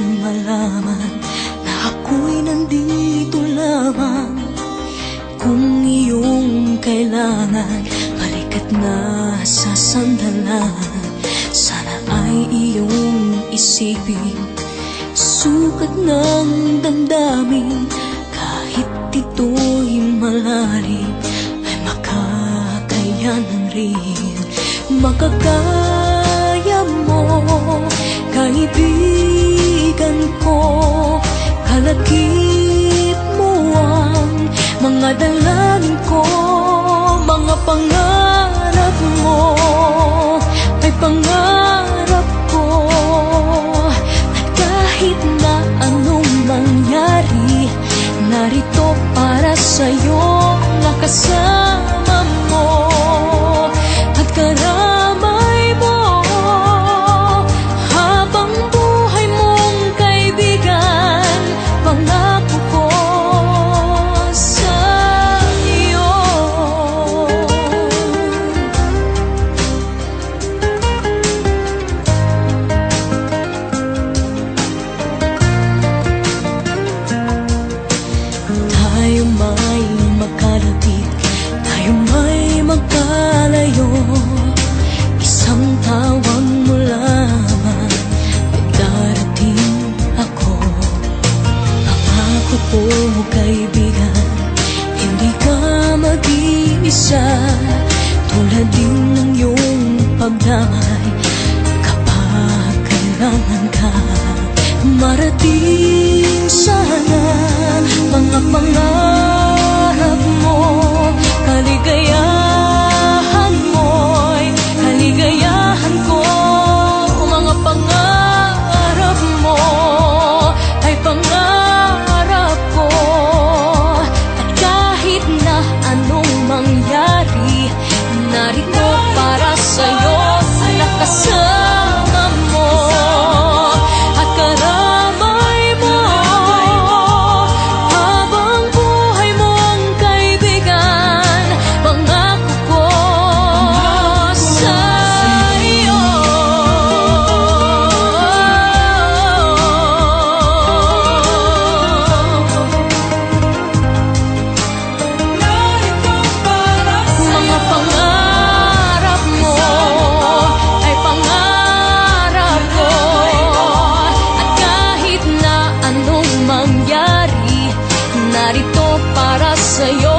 malaman Na ako'y nandito lamang. Kung iyong kailangan Balikat na sa sandalan Sana ay iyong isipin Sukat ng damdamin. Kahit ito'y malalim Ay makakayanan rin. Makakaya Mga dalangin ko Mga pangarap mo. Ay pangarap ko. At kahit na anong mangyari Narito para sa'yo Nakasama ko kaibigan. Hindi ka mag-iisa. Tulad din ng iyong pagdamay. Kapag kailangan ka. Marating sana. Mga pangarap para sa'yo.